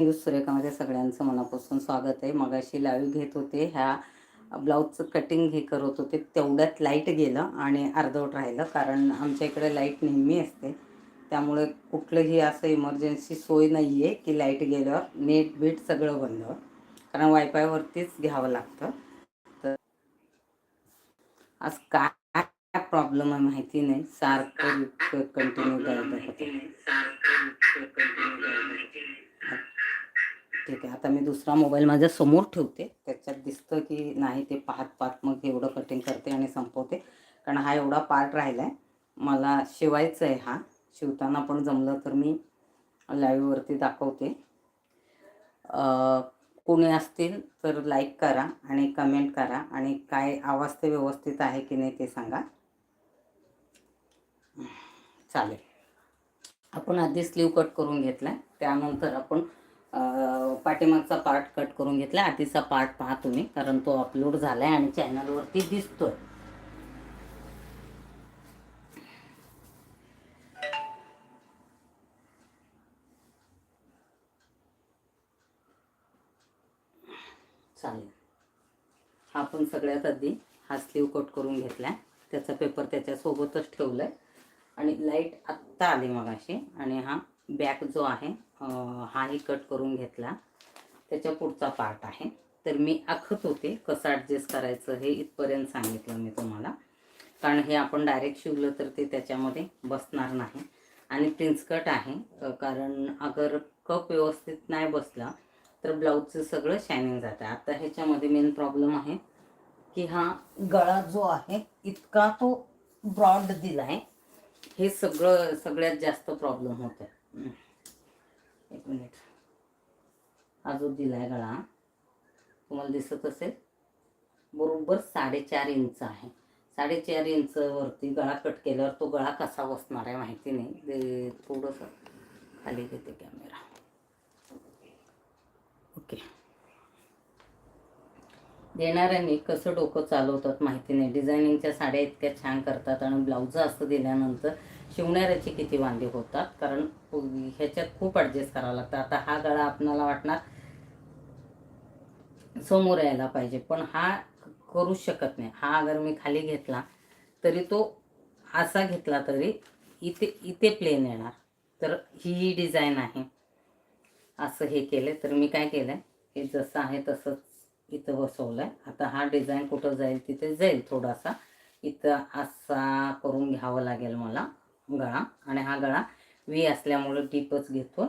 News सुरेखामध्ये सगळ्यांचं मनापासून स्वागत आहे. मगाशी लाईव्ह घेत होते. ह्या ब्लाऊजचं कटिंग हे करत होते. तेवढ्यात लाइट गेलं आणि अर्धवट राहिलं कारण आमच्या इकडे लाइट नेहमी असते. त्यामुळे कुठलंही असं इमर्जन्सी सोय नाही आहे की लाइट गेलं नेट बीट सगळं बंद. कारण वायफायवरतीच घ्यावं लागतं. तर आज काय प्रॉब्लेम आहे माहिती नाही. सारखं कंटिन्यू करायचं होते. ठीक आहे. आता मी दुसरा मोबाईल माझ्यासमोर ठेवते. त्याच्यात दिसतं की नाही ते पाहत पाहत मग एवढं कटिंग करते आणि संपवते. कारण हा एवढा पार्ट राहिला आहे मला शिवायचं आहे हा. शिवताना पण जमलं तर मी लाईव्हवरती दाखवते. कोणी असतील तर लाईक करा आणि कमेंट करा. आणि काय आवाज ते व्यवस्थित आहे की नाही ते सांगा. चालेल. आपण आधी स्लीव कट करून घेतला त्यानंतर आपण पाठीमागचा पार्ट कट करून घेतला आधीचा पार्ट पहा तुम्ही कारण तो अपलोड झाला आहे आणि चॅनलवरती दिसतोय. चालेल. हा पण सगळ्यात आधी हा स्लीव कट करून घेतला त्याचा पेपर त्याच्यासोबतच ठेवला आहे आणि लाइट आत्ता आली मगाशी. आणि हा बॅक जो आहे हाही कट करून घेतला. त्याच्या पुढचा पार्ट आहे. तर मी आखत होते कसं ॲडजस्ट करायचं हे इथपर्यंत सांगितलं मी तुम्हाला. कारण हे आपण डायरेक्ट शिवलं तर ते त्याच्यामध्ये बसणार नाही. आणि प्रिन्स कट आहे कारण अगर कप व्यवस्थित नाही बसला तर ब्लाऊजचं सगळं शायनिंग जातं. आता ह्याच्यामध्ये मेन प्रॉब्लेम आहे की हा गळा जो आहे इतका तो ब्रॉड दिला आहे हे सगळं सगळ्यात जास्त प्रॉब्लेम होतं आहे एक मिनिट. हा जो दिलाय गळा तुम्हाला दिसत असेल बरोबर साडेचार इंच आहे. साडेचार इंच वरती गळा कट केल्यावर तो गळा कसा बसणार आहे माहिती नाही. ते थोडंसं खाली घेते कॅमेरा. ओके. देणाऱ्यांनी कसं डोकं चालवतात माहिती नाही. डिझायनिंगच्या साड्या इतक्या छान करतात आणि ब्लाऊज असं दिल्यानंतर शिवणाऱ्याचे किती वांदे होतात कारण ह्याच्यात खूप ॲडजस्ट करावं लागतं. आता हा गळा आपणाला वाटणार समोर यायला पाहिजे पण हा करूच शकत नाही. हा अगर मी खाली घेतला तरी तो असा घेतला तरी इथे इथे प्लेन येणार. तर ही डिझाईन आहे असं हे केलं तर मी काय केलं हे जसं आहे तसंच इथं बसवलं आहे आता हा डिझाईन कुठं जाईल तिथे जाईल थोडासा. इथं असा करून घ्यावं लागेल मला. गळा आणि हा गळा वी असल्यामुळं टीपच घेतो.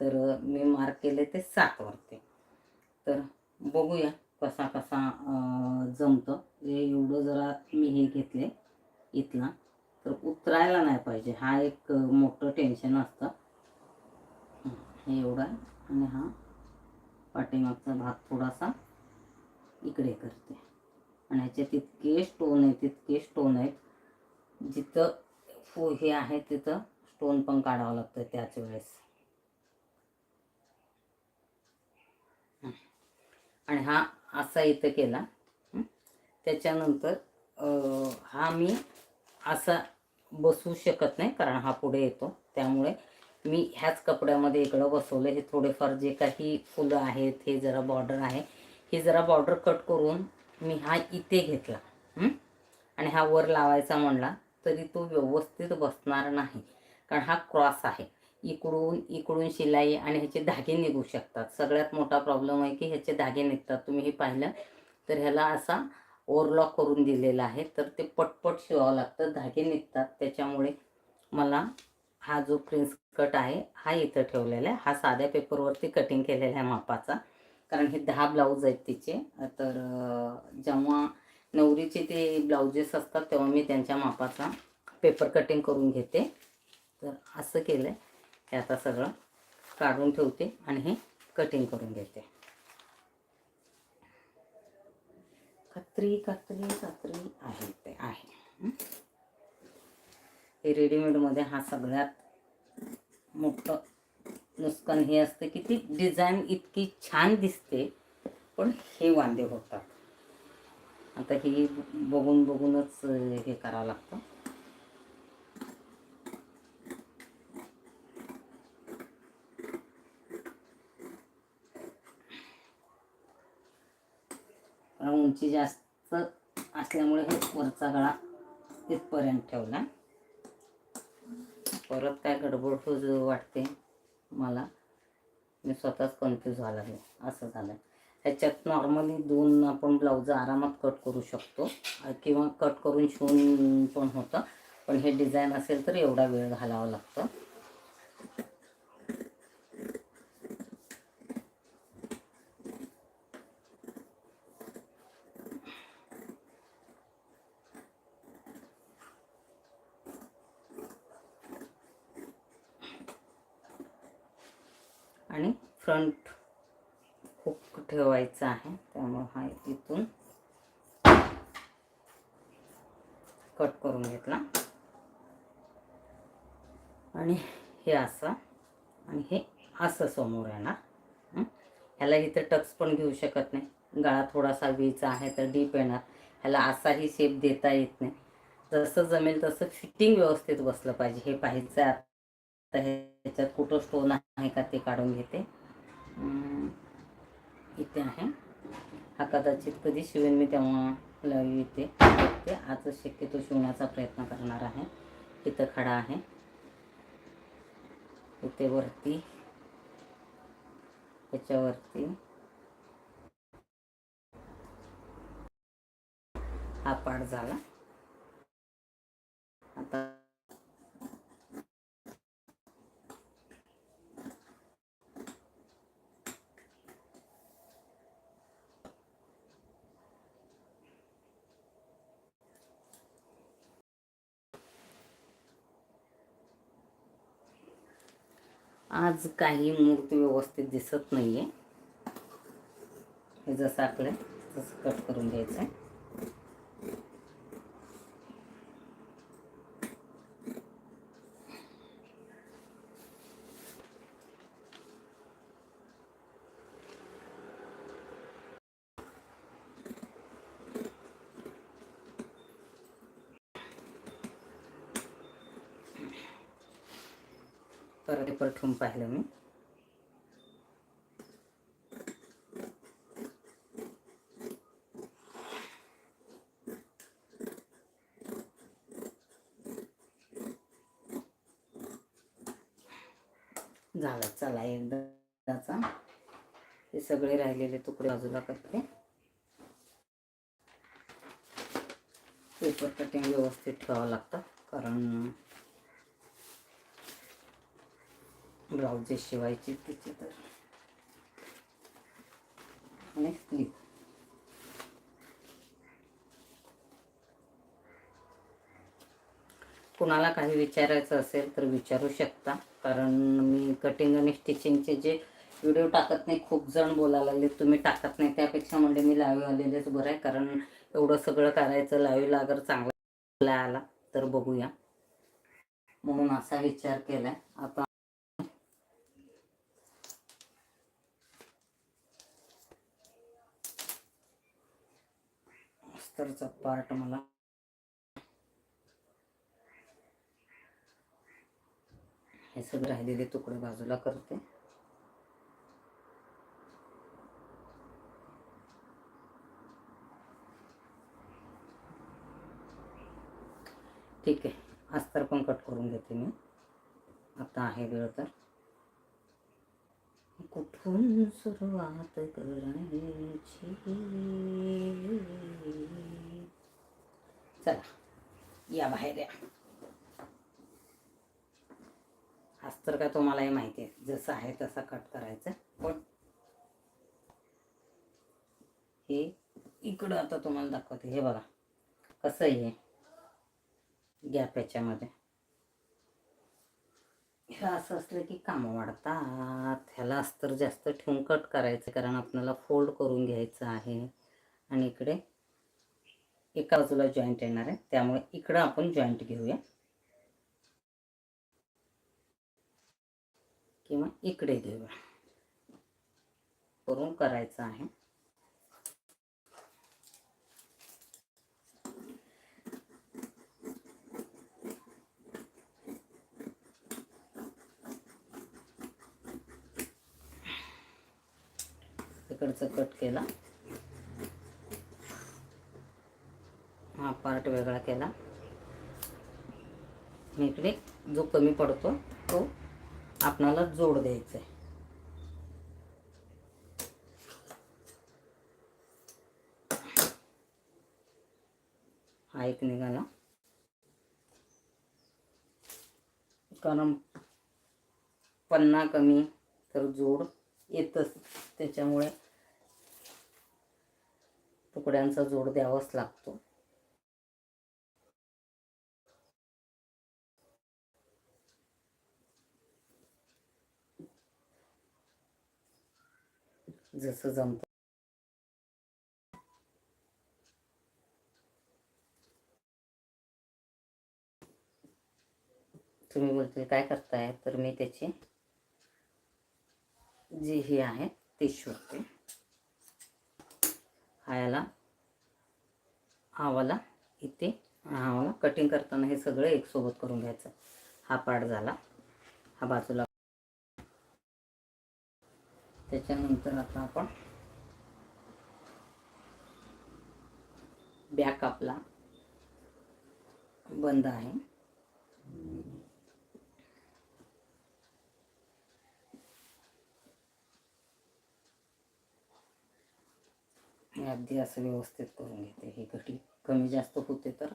तर मी मार्क केले ते सातवरती तर बघूया कसा कसा जमतं. हे एवढं जरा मी हे घेतले इथला. तर उतरायला नाही पाहिजे. हा एक मोठं टेन्शन असतं. हे एवढं आणि हा पाठीमागचा भाग थोडासा इकडे करते. आणि ह्याचे तितके स्टोन आहे तितके स्टोन आहेत जिथं फू हे आहे तिथं. स्टोन पण काढावं लागतं त्याच वेळेस. आणि हा असा इथं केला. त्याच्यानंतर हा मी असा बसवू शकत नाही कारण हा पुढे येतो. त्यामुळे मी ह्याच कपड्यामध्ये इकडं बसवलं हे थोडेफार जे काही फुलं आहेत हे जरा बॉर्डर आहे. हे जरा बॉर्डर कट करून मी हा इथे घेतला. आणि हा वर लावायचा म्हणला. तरी तो व्यवस्थित बसणार नाही. कारण हा क्रॉस आहे. इकडून इकडून शिलाई आणि ह्याचे धागे निघू शकतात. सगळ्यात मोठा प्रॉब्लेम आहे की ह्याचे धागे निघतात. तुम्ही हे पाहिलं तर ह्याला असा ओव्हरलॉक करून दिलेला आहे. तर ते पटपट शिवावं लागतं. धागे निघतात. त्याच्यामुळे मला हा जो प्रिन्स कट आहे हा इथं ठेवलेला आहे. हा साध्या पेपरवरती कटिंग केलेला आहे मापाचा. कारण हे दहा ब्लाऊज आहेत तिचे. तर जेव्हा नवरीचे ते ब्लाउजेस असतात तेव्हा मी त्यांच्या मापाचा पेपर कटिंग करून घेते. तर असं केलं आहे हे आता सगळं काढून ठेवते आणि हे कटिंग करून घेते. कत्री कत्री कत्री आहे ते आहे. हे? रेडीमेडमध्ये हा सगळ्यात मोठं नुकसान हे असतं की ती डिझाईन इतकी छान दिसते पण हे वांदे होतात. आता हे बघून बघूनच हे करावं लागतं. उंची जास्त असल्यामुळे हे वरचा गळा तिथपर्यंत ठेवला. परत काय गडबड वाटते मला. मी स्वतःच कन्फ्यूज व्हायला लागले. असं झालं ह्याच्यात नॉर्मली दोन आपण ब्लाऊज आरामात कट करू शकतो. किंवा कट करून शिवून पण होतं. पण हे डिझाईन असेल तर एवढा वेळ घालावा लागतो. आणि फ्रंट ठेवायचा आहे. त्यामुळं हा इथून कट करून घेतला. आणि हे असं आणि हे असं समोर येणार. ह्याला इथं टक्स पण घेऊ शकत नाही. गळा थोडासा वीचा आहे तर डीप येणार. ह्याला असाही शेप देता येत नाही. जसं जमेल तसं फिटिंग व्यवस्थित बसलं पाहिजे. हे पाहायचं आता ह्याच्यात कुठं स्टोन आहे का ते काढून घेते. इथे आहे. हा कदाचित कधी शिवेन मी तेव्हा लावी इथे बघते. आज शक्यतो शिवण्याचा प्रयत्न करणार आहे. इथं खडा आहे. इथे वरती. त्याच्यावरती हा पाठ झाला. आज काही मूर्ती व्यवस्थित दिसत नाही आहे हे जसं आपलं तसं कट करून घ्यायचं आहे परत पेपर ठेवून पाहिलं मी. झालं चला एकदाचा. हे सगळे राहिलेले तुकडे बाजूला करते. पेपर कटिंग व्यवस्थित ठेवावं लागतं कारण ब्लाऊज जे शिवायचे तिचे तर. आणि स्लीव कुणाला काही विचारायचं असेल तर विचारू शकता. कारण मी कटिंग आणि स्टिचिंगचे जे व्हिडिओ टाकत नाही खूप जण बोलायला लागले तुम्ही टाकत नाही. त्यापेक्षा म्हणजे मी लाईव्ह आलेलेच बरं आहे. कारण एवढं सगळं करायचं लाईव्हला अगर चांगला आला तर बघूया. म्हणून असा विचार केला आता अस्तरचा पार्ट मला. हे सगळं राहिलेले तुकडे बाजूला करते. ठीक आहे. अस्तर पण कट करून घेते मी. आता आहे वेळ तर. कुठून सुरुवात करायची चला या बाहेर या. अस्तर काय तुम्हालाही माहिती आहे जसं आहे तसा कट करायचं. पण हे इकडं आता तुम्हाला दाखवते. हे बघा कसं आहे गॅप याच्यामध्ये. हे असं असलं की कामं वाढतात. ह्याला अस्तर जास्त ठेवून कट करायचं कारण आपल्याला फोल्ड करून घ्यायचं आहे. आणि इकडे एका बाजूला जॉईंट येणार आहे. त्यामुळे इकडं आपण जॉईंट घेऊया. किंवा इकडे घेऊया. करून करायचं आहे. इकडचं कट केला. हा पार्ट वेगळा केला. इकडे जो कमी पडतो तो आपणाला जोड द्यायचा आहे हा एक निघाला. कारण पन्ना कमी तर जोड येतच. त्याच्यामुळे तुकड्यांचा जोड द्यावाच लागतो. जसं जमतं. तुम्ही बोलतील काय करताय? तर मी त्याचे जे हे आहेत ते शोधते. ह्याला आवाला हावाला इथे हावाला कटिंग करताना हे सगळं एक सोबत करून घ्यायचं. हा पार्ट झाला. हा बाजूला. त्याच्यानंतर आता आपण बॅक आपला बंद आहे. मी अगदी असं व्यवस्थित करून घेते. ही घटी कमी जास्त होते तर.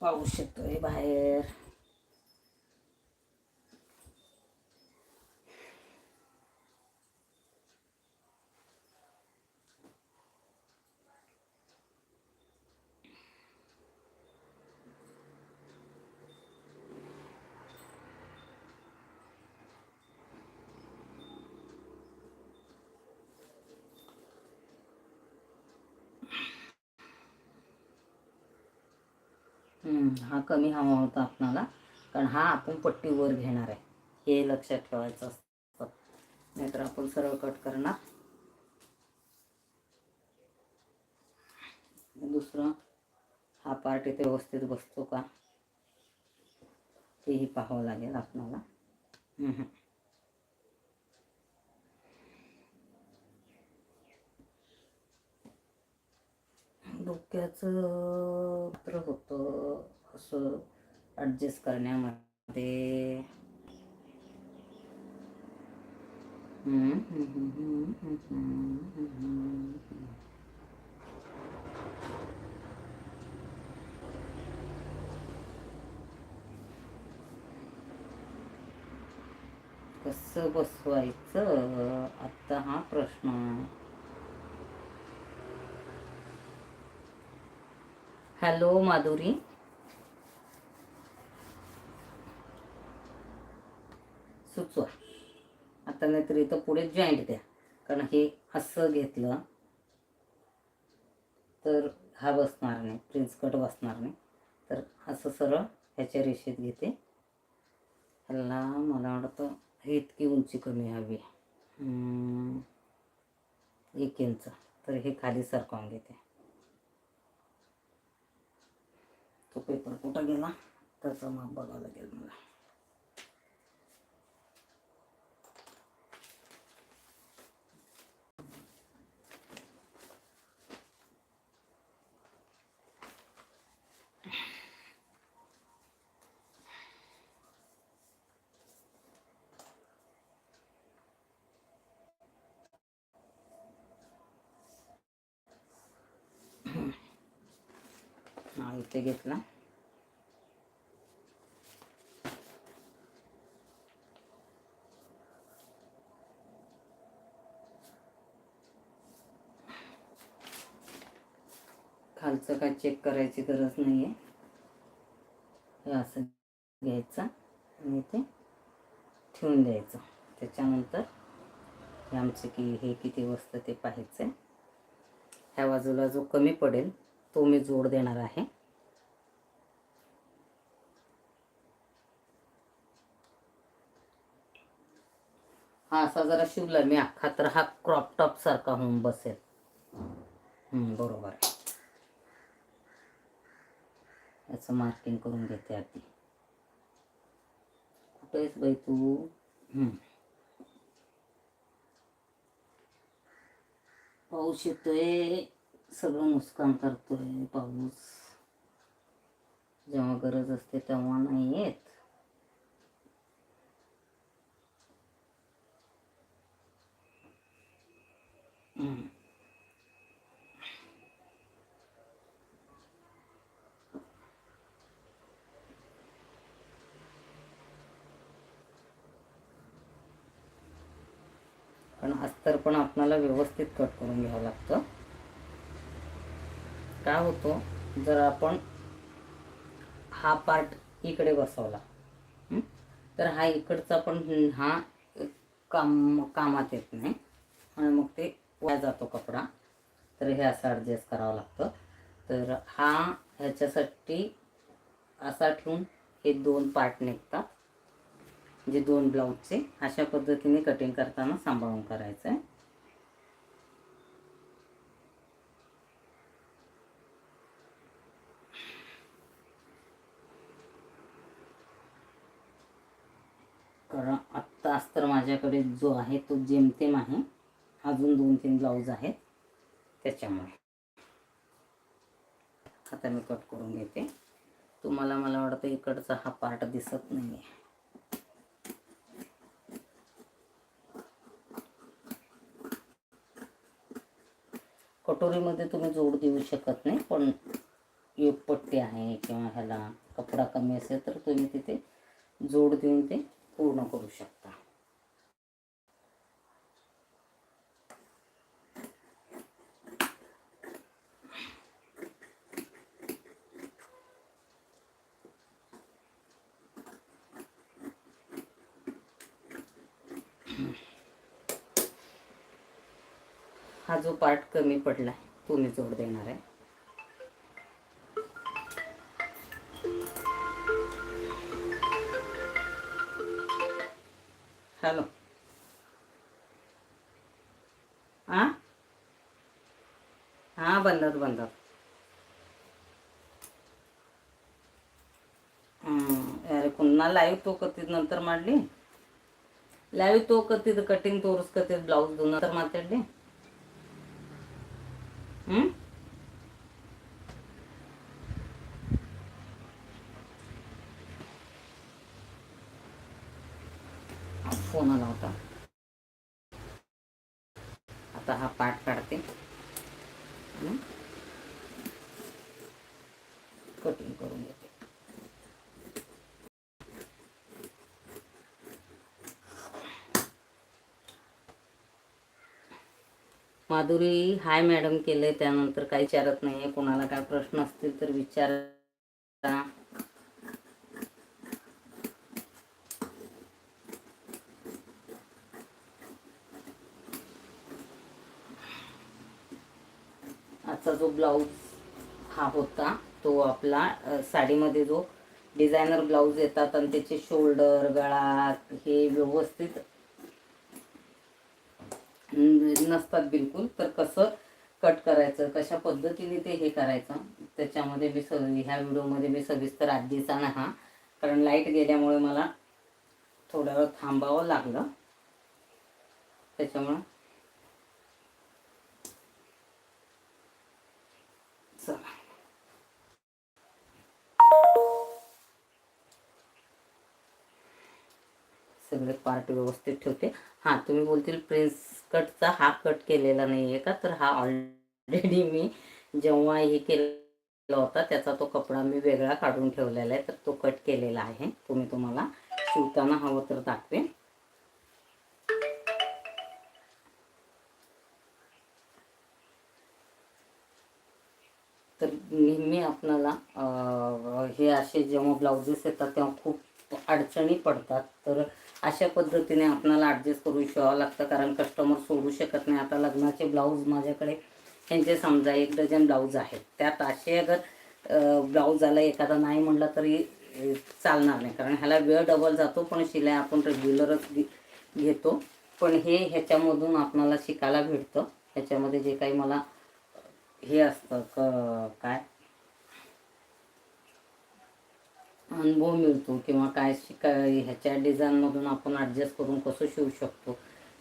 पाहू शकतोय बाहेर. हा कमी हवा होता आपणाला. कारण हा आपण पट्टीवर घेणार आहे. हे लक्षात ठेवायचं असतं. नाहीतर आपण सरळ कट करणार. दुसरं हा पार्ट इथे व्यवस्थित बसतो का? तेही पाहावं लागेल आपणाला. डोक्याचं पत्र होतं असं ॲडजस्ट करण्यामध्ये. कसं बसवायचं? आत्ता हा प्रश्न. हॅलो माधुरी. सुचवा. आता नाहीतर इथं पुढे जॉईंट द्या. कारण हे असं घेतलं तर हा बसणार नाही प्रिन्स कट बसणार नाही. तर असं सरळ ह्याच्या रेषेत घेते. ह्याला मला वाटतं हे इतकी उंची कमी हवी. एक इंच तर हे खाली सरकवून घेते. तो पेपर कुठं गेला? त्याचं मग बघावं लागेल मला. घेतला. खालचं काय चेक करायची गरज नाही आहे हे असं घ्यायचं आणि ते ठेवून द्यायचं. त्याच्यानंतर हे आमचे की हे किती वस्त ते पाहायचं आहे ह्या बाजूला जो कमी पडेल तो मी जोड देणार आहे. असा जरा शिवला मी अख्खा तर हा क्रॉप टॉप सारखा होऊन बसेल. हम्म, बरोबर. याचं मार्किंग करून घेते आधी. कुठेच बाई तू? पाऊस येतोय. सगळं नुकसान करतोय पाऊस. जेव्हा गरज असते तेव्हा नाही येत हम्म. पण अस्तर पण आपल्याला व्यवस्थित कट करून घ्यावं लागतं. काय होतो? जर आपण हा पार्ट इकडे बसवला तर हा इकडचा पण हा काम कामात येत नाही. आणि मग ते वाया जातो कपडा. तर हे असं ॲडजस्ट करावं लागतं. तर हा ह्याच्यासाठी असा ठेवून हे दोन पार्ट निघतात. जे दोन ब्लाऊजचे अशा पद्धतीने कटिंग करताना सांभाळून करायचं आहे कारण आत्ता अस्तर माझ्याकडे जो आहे तो जेमतेम आहे. अजून दोन तीन ब्लाऊज आहेत. त्याच्यामुळे. आता मी कट करून घेते. तुम्हाला मला वाटतं इकडचा हा पार्ट दिसत नाही आहे कटोरीमध्ये तुम्ही जोड देऊ शकत नाही पण एक पट्टी आहे किंवा ह्याला कपडा कमी असेल तर तुम्ही तिथे जोड देऊन ते पूर्ण करू शकता हा जो पार्ट कमी पडला आहे तो मी जोड देणार आहे. हॅलो. हा हा बंदात बंदात अरे पुन्हा लाईव्ह तो कधी नंतर मांडली? लाईव्ह तो कधी कटिंग तोरस कधी ब्लाऊज दोन नंतर माताडली Mm? माधुरी हाय मॅडम केले त्यानंतर काही विचारत नाहीये. कोणाला काय प्रश्न असतील तर विचारा. आजचा जो ब्लाऊज हा होता तो आपला साडीमध्ये जो डिझायनर ब्लाऊज येतात आणि त्याचे शोल्डर गळा हे व्यवस्थित नसतात बिलकुल तर कसं कट करायचं कशा पद्धतीने ते हे करायचं त्याच्यामध्ये मी स ह्या व्हिडिओमध्ये मी सविस्तर आधी ना हा. कारण लाइट गेल्यामुळे मला थोडा वेळ थांबावं लागलं. त्याच्यामुळं चला. सगळे पार्ट व्यवस्थित ठेवते. हां तुम्ही बोलतील प्रिन्स कटचा हा कट केलेला नाही आहे का? तर हा ऑलरेडी मी जेव्हा हे केला होता त्याचा तो कपडा मी वेगळा काढून ठेवलेला आहे तर तो कट केलेला आहे. तो मी तुम्हाला शिवताना हवं तर दाखवेन. तर नेहमी आपणाला हे असे जेव्हा ब्लाउजेस येतात तेव्हा खूप अडचणी पडतात. तर अशा पद्धतीने आपणाला ॲडजस्ट करून शिवावं लागतं कारण कस्टमर सोडू शकत नाही. आता लग्नाचे ब्लाऊज माझ्याकडे त्यांचे समजा एक डझन ब्लाऊज आहेत. त्यात असे अगर ब्लाऊज आला एखादा नाही म्हणला तरी चालणार नाही. कारण ह्याला वेळ डबल जातो पण शिलाई आपण रेग्युलरच घेतो. पण हे ह्याच्यामधून आपणाला शिकायला भेटतं. ह्याच्यामध्ये जे काही मला हे असतं क काय? अनुभव मिळतो किंवा काय शिका ह्याच्या डिझाईनमधून आपण ॲडजस्ट करून कसं शिवू शकतो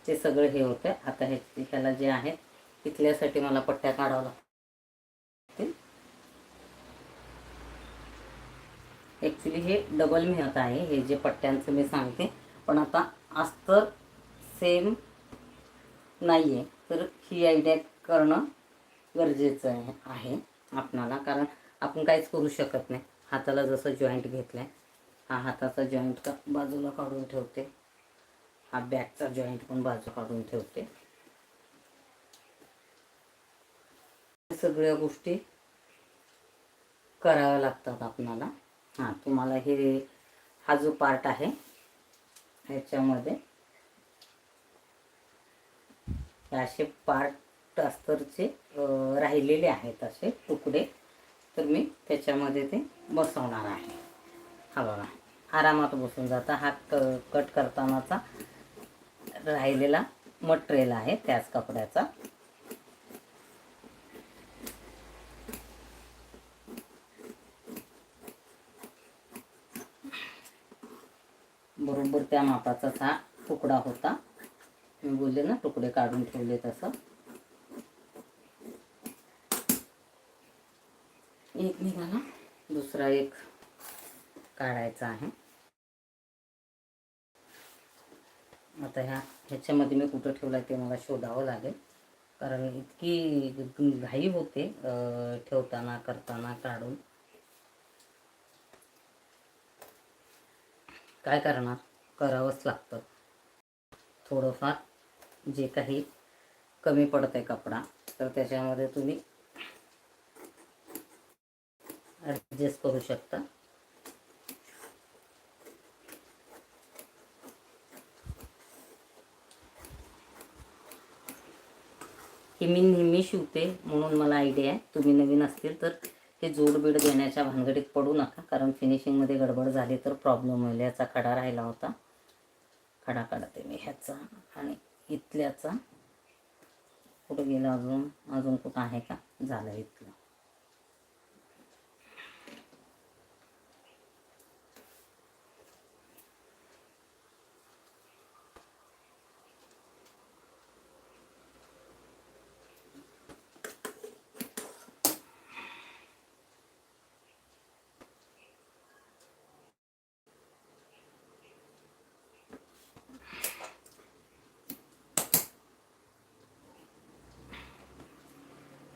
ते सगळं हे होतं. आता हे ह्याला जे आहे तिथल्यासाठी मला पट्ट्या काढावं लागतील. ॲक्च्युली हे डबल मिळत आहे हे जे पट्ट्यांचं मी सांगते. पण आता अस्तर सेम नाही आहे तर ही आयडिया करणं गरजेचं आहे आपणाला. कारण आपण काहीच करू शकत नाही. हाताला जसं जॉईंट घेतलं आहे हा हाताचा जॉईंट का बाजूला काढून ठेवते. हा बॅकचा जॉईंट पण बाजू काढून ठेवते. सगळ्या गोष्टी कराव्या लागतात आपणाला. हां तुम्हाला हे हा जो पार्ट आहे ह्याच्यामध्ये हे असे पार्ट राहिलेले आहेत असे तुकडे. तर मी त्याच्यामध्ये ते बसवणार आहे. हा बघा आरामात बसून जाता. हा क कट करतानाचा राहिलेला मटेरियल आहे त्याच कपड्याचा. बरोबर त्या मापाचाच हा तुकडा होता. मी बोलले ना तुकडे काढून ठेवले तसं एक निघाला दुसरा एक काढायचा आहे. आता ह्या ह्याच्यामध्ये मी कुठं ठेवला ते मला शोधावं लागेल. कारण इतकी घाई होते ठेवताना करताना काढून. काय करणार? करावंच लागतं. थोडंफार जे काही कमी पडत आहे कपडा तर त्याच्यामध्ये तुम्ही ॲडजस्ट करू शकता. हे मी नेहमी शिवते म्हणून मला आयडिया आहे. तुम्ही नवीन असतील तर हे जोडबीड देण्याच्या भानगडीत पडू नका कारण फिनिशिंगमध्ये गडबड झाली तर प्रॉब्लेम होईल. याचा खडा राहिला होता. खडा काढते मी ह्याचा आणि इथल्याचा. कुठं गेला अजून? अजून कुठं आहे का? झालं इथलं.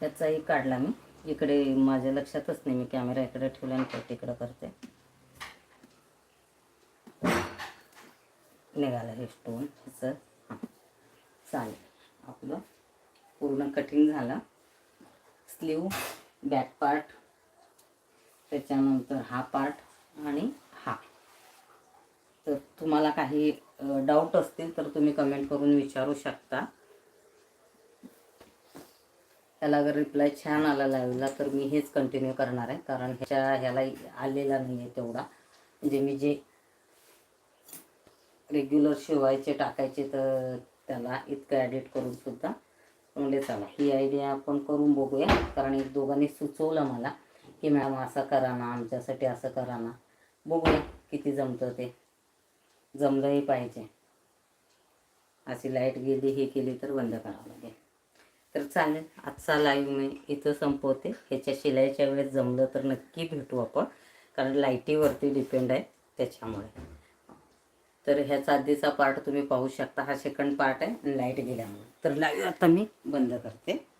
ह्याचाही काढला मी. इकडे माझ्या लक्षातच नाही मी कॅमेरा इकडे ठेवला आणि कट करते. निघालं हे स्टोन ह्याचं हां. चालेल. आपलं पूर्ण कटिंग झालं. स्लीव बॅक पार्ट त्याच्यानंतर हा पार्ट आणि हा. तर तुम्हाला काही डाऊट असतील तर तुम्ही कमेंट करून विचारू शकता. त्याला अगर रिप्लाय छान आला लाईव्हला तर मी हेच कंटिन्यू करणार आहे. कारण ह्याच्या ह्याला आलेला नाही आहे तेवढा. म्हणजे मी जे रेग्युलर शिवायचे टाकायचे तर त्याला इतकं ॲडिट करून सुद्धा म्हणजे चला ही आयडिया आपण करून बघूया. कारण एक दोघांनी सुचवलं मला की मॅम असं करा ना आमच्यासाठी असं करा ना. बघूया किती जमतं ते. जमलंही पाहिजे. अशी लाइट गेली हे केली तर बंद करावं लागेल. तर चालेल आजचा लाईव्ह मी इथं संपवते. ह्याच्या शिलाईच्या वेळेस जमलं तर नक्की भेटू आपण कारण लाईटीवरती डिपेंड आहे त्याच्यामुळे. तर ह्याचा आधीचा पार्ट तुम्ही पाहू शकता हा सेकंड पार्ट आहे लाइट गेल्यामुळे. तर लाईव्ह आता मी बंद करते.